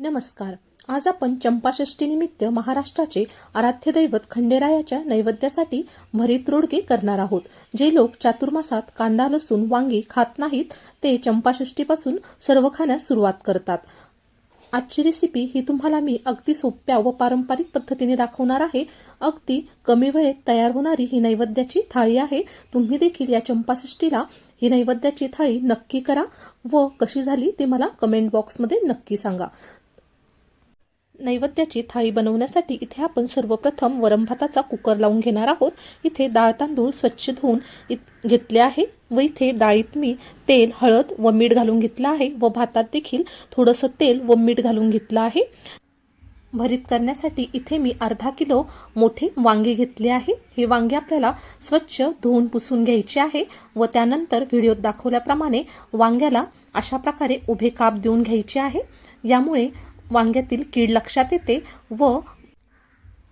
नमस्कार. आज आपण चंपाषष्टीनिमित्त महाराष्ट्राचे आराध्य दैवत खंडेरायाच्या नैवेद्यासाठी भरीत रोडगे करणार आहोत. जे लोक चातुर्मासात कांदा लसूण वांगी खात नाहीत ते चंपाषष्टीपासून सर्व खाण्यास सुरुवात करतात. आजची रेसिपी ही तुम्हाला मी अगदी सोप्या व पारंपरिक पद्धतीने दाखवणार आहे. अगदी कमी वेळेत तयार होणारी ही नैवेद्याची थाळी आहे. तुम्ही देखील या चंपाषष्टीला ही नैवेद्याची थाळी नक्की करा व कशी झाली ते मला कमेंट बॉक्समध्ये नक्की सांगा. नैवेद्याची थाळी बनवण्यासाठी इथे आपण सर्वप्रथम वरमभाताचा कुकर लावून घेणार आहोत. इथे डाळ तांदूळ स्वच्छ धुवून इत- घेतले आहे व इथे डाळीत मी तेल हळद व मीठ घालून घेतलं आहे व भातात देखील थोडंसं तेल व मीठ घालून घेतलं आहे. भरीत करण्यासाठी इथे मी अर्धा किलो मोठे वांगे घेतले आहे. हे वांगे आपल्याला स्वच्छ धुवून पुसून घ्यायचे आहे व त्यानंतर व्हिडिओत दाखवल्याप्रमाणे वांग्याला अशा प्रकारे उभे काप देऊन घ्यायचे आहे. यामुळे वांग्यातील कीड लक्षात येते व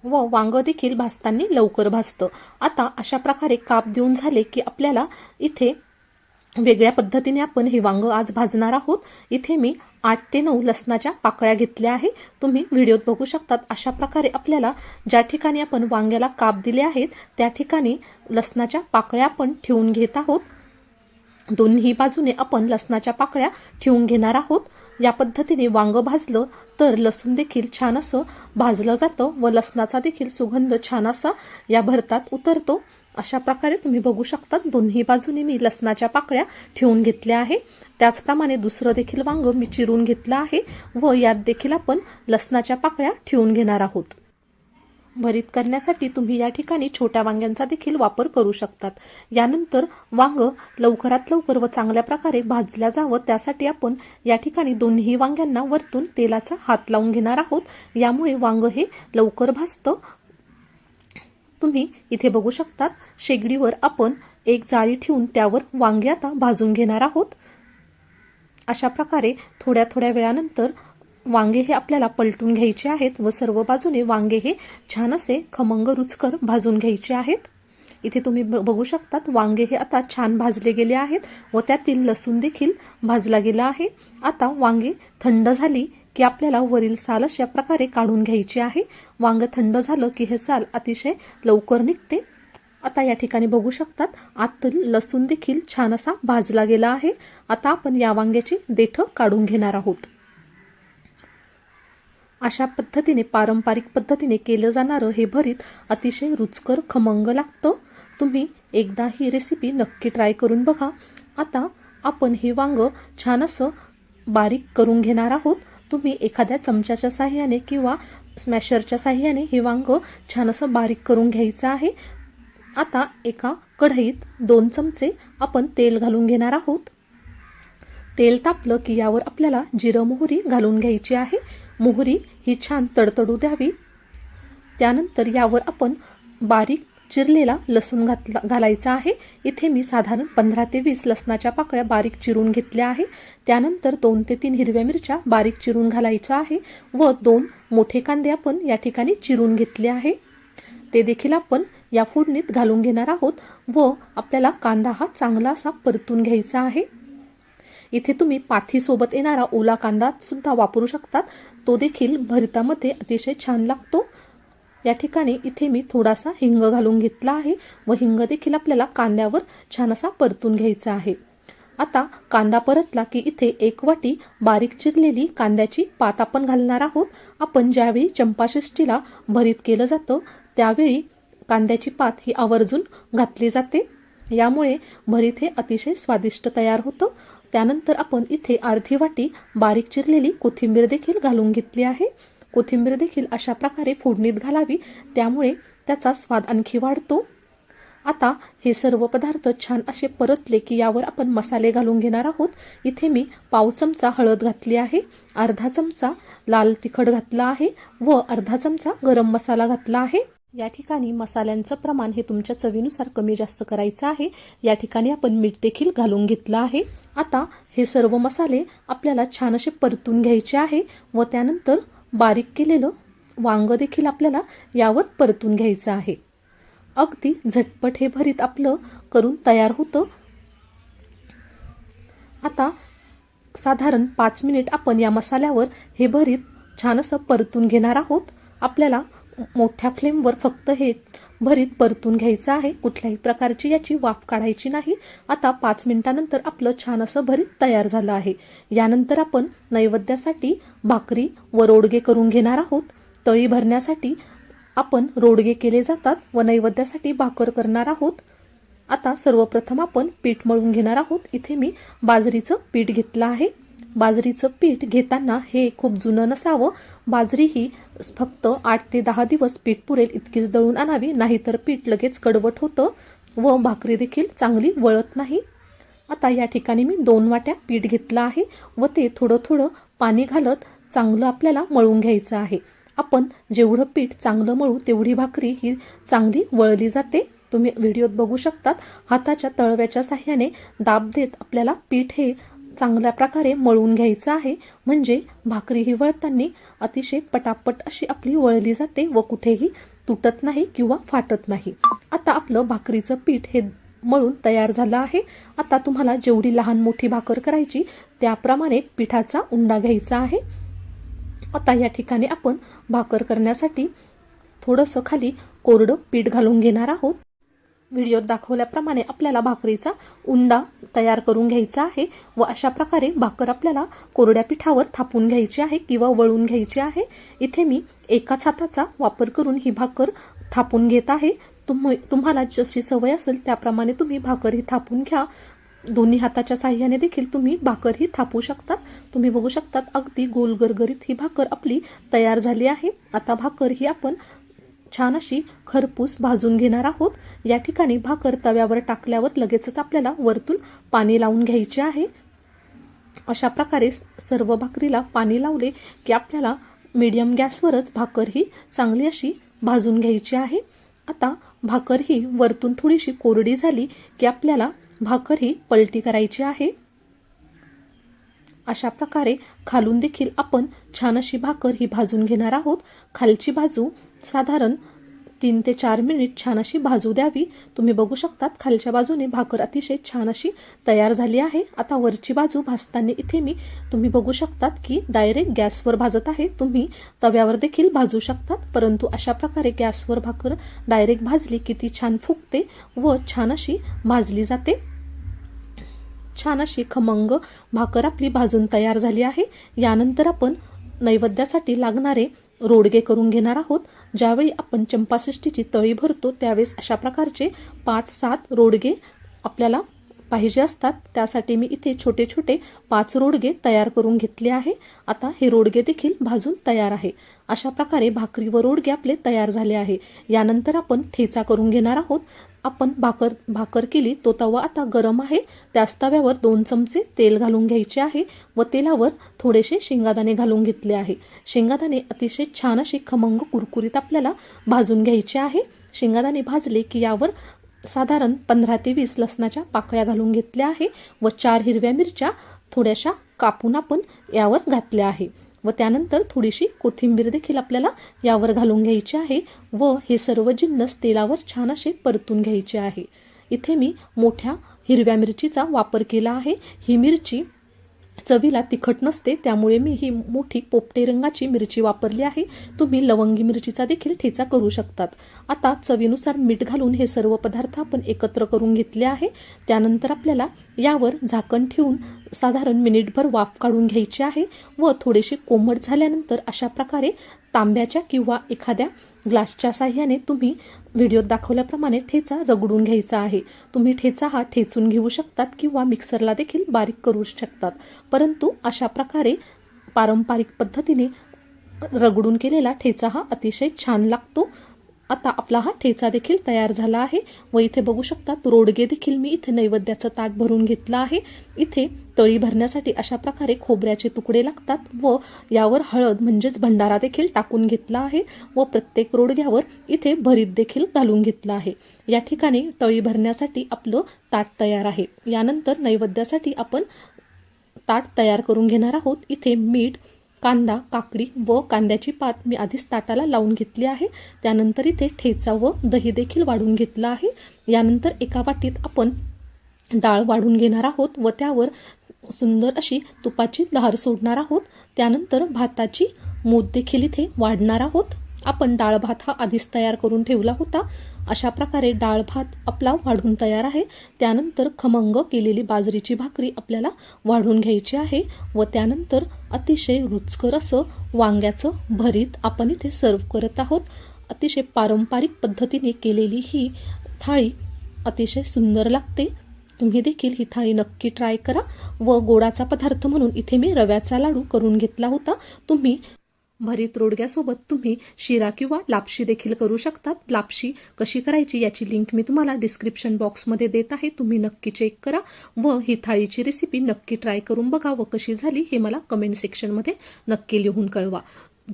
व वांग देखील भाजताना लवकर भाजतं. आता अशा प्रकारे काप देऊन झाले की आपल्याला इथे वेगळ्या पद्धतीने आपण हे वांग आज भाजणार आहोत. इथे मी आठ ते नऊ लसणाच्या पाकळ्या घेतल्या आहे. तुम्ही व्हिडिओत बघू शकतात अशा प्रकारे आपल्याला ज्या ठिकाणी आपण वांग्याला काप दिले आहेत त्या ठिकाणी लसणाच्या पाकळ्या आपण ठेवून घेत आहोत. दोन्ही बाजूने आपण लसणाच्या पाकळ्या ठेवून घेणार आहोत. या पद्धतीने वांग भाजलं तर लसूण देखील छान असं भाजलं जातं व लसणाचा देखील सुगंध छान असा या भरतात उतरतो. अशा प्रकारे तुम्ही बघू शकता दोन्ही बाजूने मी लसणाच्या पाकळ्या ठेवून घेतल्या आहे. त्याचप्रमाणे दुसरं देखील वांग मी चिरून घेतलं आहे व यात देखील आपण लसणाच्या पाकळ्या ठेवून घेणार आहोत. भरीत करण्यासाठी तुम्ही या ठिकाणी छोट्या वांग्यांचा देखील वापर करू शकतात. यानंतर वांग लवकरात लवकर व चांगल्या प्रकारे भाजल्या जावं त्यासाठी आपण या ठिकाणी दोन्ही वांग्यांना वरतून तेलाचा हात लावून घेणार आहोत. यामुळे वांग हे लवकर भाजतं. तुम्ही इथे बघू शकतात शेगडीवर आपण एक जाळी ठेवून त्यावर वांगे आता भाजून घेणार आहोत. अशा प्रकारे थोड्या थोड्या वेळानंतर वांगे हे आपल्याला पलटून घ्यायचे आहेत व सर्व बाजूने वांगे हे छान असे खमंग रुचकर भाजून घ्यायचे आहेत. इथे तुम्ही ब- बघू शकतात वांगे हे आता छान भाजले गेले आहेत व त्यातील लसूण देखील भाजला गेला आहे. आता वांगे थंड झाली की आपल्याला वरील साल अशा प्रकारे काढून घ्यायची आहे. वांग थंड झालं की हे साल अतिशय लवकर निघते. आता या ठिकाणी बघू शकतात आतील लसूण देखील छान असा भाजला गेला आहे. आता आपण या वांग्याची देठं काढून घेणार आहोत. अशा पद्धतीने पारंपरिक पद्धतीने केलं जाणारं हे भरीत अतिशय रुचकर खमंग लागतं. तुम्ही एकदा ही रेसिपी नक्की ट्राय करून बघा. आता आपण हे वांग छान असं बारीक करून घेणार आहोत. तुम्ही एखाद्या चमच्याच्या साह्याने किंवा स्मॅशरच्या साह्याने हे वांग छान असं बारीक करून घ्यायचं आहे. आता एका कढईत दोन चमचे आपण तेल घालून घेणार आहोत. तेल तापलं की यावर आपल्याला जिरं मोहरी घालून घ्यायची आहे. मोहरी ही छान तडतडू द्यावी. त्यानंतर यावर आपण बारीक चिरलेला लसूण घातला घालायचा आहे. इथे मी साधारण पंधरा ते वीस लसणाच्या पाकळ्या बारीक चिरून घेतल्या आहे. त्यानंतर दोन ते तीन हिरव्या मिरच्या बारीक चिरून घालायच्या आहे व दोन मोठे कांदे आपण या ठिकाणी चिरून घेतले आहे. ते देखील आपण या फोडणीत घालून घेणार आहोत व आपल्याला कांदा हा चांगला असा परतून घ्यायचा आहे. इथे तुम्ही पाथीसोबत येणारा ओला कांदा सुद्धा वापरू शकतात. तो देखील भरतामध्ये अतिशय छान लागतो. या ठिकाणी इथे मी थोडासा हिंग घालून घेतला आहे व हिंग देखील आपल्याला कांद्यावर छान असा परतून घ्यायचा आहे. आता कांदा परतला की इथे एक वाटी बारीक चिरलेली कांद्याची पात आपण घालणार आहोत. आपण ज्यावेळी चंपाषष्टीला भरीत केलं जातं त्यावेळी कांद्याची पात ही आवर्जून घातली जाते. यामुळे भरीत हे अतिशय स्वादिष्ट तयार होतं. त्यानंतर आपण इथे अर्धी वाटी बारीक चिरलेली कोथिंबीर देखील घालून घेतली आहे. कोथिंबीर देखील अशा प्रकारे फोडणीत घालावी त्यामुळे त्याचा स्वाद आणखी वाढतो. आता हे सर्व पदार्थ छान असे परतले की यावर आपण मसाले घालून घेणार आहोत. इथे मी पाव चमचा हळद घातली आहे अर्धा चमचा लाल तिखट घातला आहे व अर्धा चमचा गरम मसाला घातला आहे. या ठिकाणी मसाल्यांचं प्रमाण हे तुमच्या चवीनुसार कमी जास्त करायचं आहे. या ठिकाणी आपण मीठ देखील घालून घेतलं आहे. आता हे सर्व मसाले आपल्याला छान असे परतून घ्यायचे आहे व त्यानंतर बारीक केलेलं वांग देखील आपल्याला यावर परतून घ्यायचं आहे. अगदी झटपट हे भरीत आपलं करून तयार होतं. आता साधारण पाच मिनिट आपण या मसाल्यावर हे भरीत छान असं परतून घेणार आहोत. आपल्याला मोठ्या फ्लेमवर फक्त हे भरीत परतून घ्यायचं आहे. कुठल्याही प्रकारची याची वाफ काढायची नाही. आता पाच मिनिटानंतर आपलं छान असं भरीत तयार झालं आहे. यानंतर आपण नैवेद्यासाठी भाकरी व रोडगे करून घेणार आहोत. तळी भरण्यासाठी आपण रोडगे केले जातात व नैवेद्यासाठी भाकर करणार आहोत. आता सर्वप्रथम आपण पीठ मळून घेणार आहोत. इथे मी बाजरीचं पीठ घेतलं आहे. बाजरीचं पीठ घेताना हे खूप जुनं नसावं. बाजरी ही फक्त आठ ते दहा दिवस पीठ पुरेल इतकीच दळून आणावी नाहीतर पीठ लगेच कडवट होतं व भाकरी देखील चांगली वळत नाही. आता या ठिकाणी मी दोन वाट्या पीठ घेतलं आहे व ते थोडं थोडं पाणी घालत चांगलं आपल्याला मळून घ्यायचं आहे. आपण जेवढं पीठ चांगलं मळू तेवढी भाकरी ही चांगली वळली जाते. तुम्ही व्हिडिओत बघू शकतात हाताच्या तळव्याच्या साह्याने दाब देत आपल्याला पीठ हे चांगल्या प्रकारे मळून घ्यायचं आहे. म्हणजे भाकरी ही वळताना अतिशय पटापट अशी आपली वळली जाते व कुठेही तुटत नाही किंवा फाटत नाही. आता आपलं भाकरीचं पीठ हे मळून तयार झालं आहे. आता तुम्हाला जेवढी लहान मोठी भाकर करायची त्याप्रमाणे पिठाचा उंडा घ्यायचा आहे. आता या ठिकाणी आपण भाकर करण्यासाठी थोडंसं खाली कोरडं पीठ घालून घेणार आहोत. व्हिडिओत दाखवल्याप्रमाणे आपल्याला भाकरीचा उंडा तयार करून घ्यायचा आहे व अशा प्रकारे भाकर आपल्याला कोरड्या पिठावर थापून घ्यायची आहे किंवा वळून घ्यायची आहे. इथे मी एकाच हाताचा वापर करून ही भाकर थापून घेत आहे. तुम तुम्हाला जशी सवय असेल त्याप्रमाणे तुम्ही भाकर ही थापून घ्या. दोन्ही हाताच्या साह्याने देखील तुम्ही भाकर ही थापू शकतात तुम्ही बघू शकतात अगदी गोल गरगरीत ही भाकर आपली तयार झाली आहे. आता भाकर ही आपण छान अशी खरपूस भाजून घेणार आहोत. या ठिकाणी भाकर तव्यावर टाकल्यावर लगेचच आपल्याला वरतून पाणी लावून घ्यायचे आहे. अशा प्रकारे सर्व भाकरीला पाणी लावले की आपल्याला मीडियम गॅसवरच भाकर ही चांगली अशी भाजून घ्यायची आहे. आता भाकर ही वरतून थोडीशी कोरडी झाली की आपल्याला भाकर ही पलटी करायची आहे. अशा प्रकारे खालून देखील आपण छान अशी भाकर ही भाजून घेणार आहोत. खालची बाजू साधारण तीन ते चार मिनिट छान अशी भाजू द्यावी. तुम्ही बघू शकतात खालच्या बाजूने भाकर अतिशय छान अशी तयार झाली आहे. आता वरची बाजू भाजताना इथे मी तुम्ही बघू शकतात की डायरेक्ट गॅसवर भाजत आहे. तुम्ही तव्यावर देखील भाजू शकतात. परंतु अशा प्रकारे गॅसवर भाकर डायरेक्ट भाजली की ती छान फुगते व छान अशी भाजली जाते. छान अशी खमंग भाकर आपली भाजून तयार झाली आहे. यानंतर आपण नैवेद्यासाठी लागणारे रोडगे करून घेणार आहोत. ज्यावेळी आपण चंपाषष्टीची तळी भरतो त्यावेळेस अशा प्रकारचे पाच सात रोडगे आपल्याला पाहिजे असतात त्यासाठी मी इथे छोटे छोटे पाच रोडगे तयार करून घेतले आहे. आता हे रोडगे देखील भाजून तयार आहे. अशा प्रकारे भाकरी व रोडगे आपले तयार झाले आहे. यानंतर आपण ठेचा करून घेणार आहोत. आपण भाकर भाकर केली तो तवा आता गरम आहे. त्याच तव्यावर दोन चमचे तेल घालून घ्यायचे आहे व तेलावर थोडेसे शेंगादाणे घालून घेतले आहे. शेंगादाणे अतिशय छान असे खमंग कुरकुरीत आपल्याला भाजून घ्यायचे आहे. शेंगादाणे भाजले की यावर साधारण पंधरा ते वीस लसणाच्या पाकळ्या घालून घेतल्या आहे व चार हिरव्या मिरच्या थोड्याशा कापून आपण यावर घातल्या आहे. व त्यानंतर थोडीशी कोथिंबीर देखील आपल्याला यावर घालून घ्यायची आहे व हे सर्व जिन्नस तेलावर छान असे परतून घ्यायचे आहे. इथे मी मोठ्या हिरव्या मिरचीचा वापर केला आहे. ही मिरची चवीला तिखट नसते त्यामुळे मी ही मोठी पोपटे रंगाची मिरची वापरली आहे. तुम्ही लवंगी मिरचीचा देखील ठेचा करू शकतात. आता चवीनुसार मीठ घालून हे सर्व पदार्थ आपण एकत्र करून घेतले आहे. त्यानंतर आपल्याला यावर झाकण ठेवून साधारण मिनिटभर वाफ काढून घ्यायची आहे व थोडेसे कोमट झाल्यानंतर अशा प्रकारे तांब्याच्या किंवा एखाद्या ग्लासच्या साह्याने तुम्ही व्हिडिओत दाखवल्याप्रमाणे ठेचा रगडून घ्यायचा आहे. तुम्ही ठेचा हा ठेचून घेऊ शकतात किंवा मिक्सरला देखील बारीक करू शकतात. परंतु अशा प्रकारे पारंपरिक पद्धतीने रगडून केलेला ठेचा हा अतिशय छान लागतो. आता आपला हा ठेचा देखील तयार झाला आहे व इथे बघू शकता रोडगे देखील मी इथे नैवेद्याचं ताट भरून घेतलं आहे. इथे तळी भरण्यासाठी अशा प्रकारे खोबऱ्याचे तुकडे लागतात व यावर हळद म्हणजेच भंडारा देखील टाकून घेतला आहे व प्रत्येक रोडग्यावर इथे भरीत देखील घालून घेतलं आहे. या ठिकाणी तळी भरण्यासाठी आपलं ताट तयार आहे. यानंतर नैवेद्यासाठी आपण ताट तयार करून घेणार आहोत. इथे मीठ कांदा काकडी व कांद्याची पात मी आधीच ताटाला लावून घेतली आहे. त्यानंतर इथे ठेचा व दही देखील वाढून घेतलं आहे. यानंतर एका वाटीत आपण डाळ वाढून घेणार आहोत व त्यावर सुंदर अशी तुपाची धार सोडणार आहोत. त्यानंतर भाताची मूद देखील इथे वाढणार आहोत. आपण डाळ भात हा आधीच तयार करून ठेवला होता. अशा प्रकारे डाळ भात आपला वाढून तयार आहे. त्यानंतर खमंग केलेली बाजरीची भाकरी आपल्याला वाढून घ्यायची आहे व त्यानंतर अतिशय रुचकर असं वांग्याचं भरीत आपण इथे सर्व करत आहोत. अतिशय पारंपरिक पद्धतीने केलेली ही थाळी अतिशय सुंदर लागते. तुम्ही देखील ही थाळी नक्की ट्राय करा व गोडाचा पदार्थ म्हणून इथे मी रव्याचा लाडू करून घेतला होता. तुम्ही भरीत रोडग्यासोबत तुम्ही शिरा किंवा लापशी देखील करू शकतात. लापशी कशी करायची याची लिंक मी तुम्हाला डिस्क्रिप्शन बॉक्समध्ये देत आहे. तुम्ही नक्की चेक करा व ही थाळीची रेसिपी नक्की ट्राय करून बघा व कशी झाली हे मला कमेंट सेक्शनमध्ये नक्की लिहून कळवा.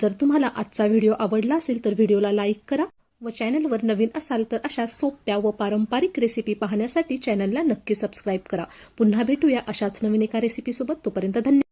जर तुम्हाला आजचा व्हिडिओ आवडला असेल तर व्हिडिओला लाईक करा व चॅनलवर नवीन असाल तर अशा सोप्या व पारंपरिक रेसिपी पाहण्यासाठी चॅनलला नक्की सबस्क्राईब करा. पुन्हा भेटूया अशाच नवीन एका रेसिपीसोबत तोपर्यंत धन्यवाद.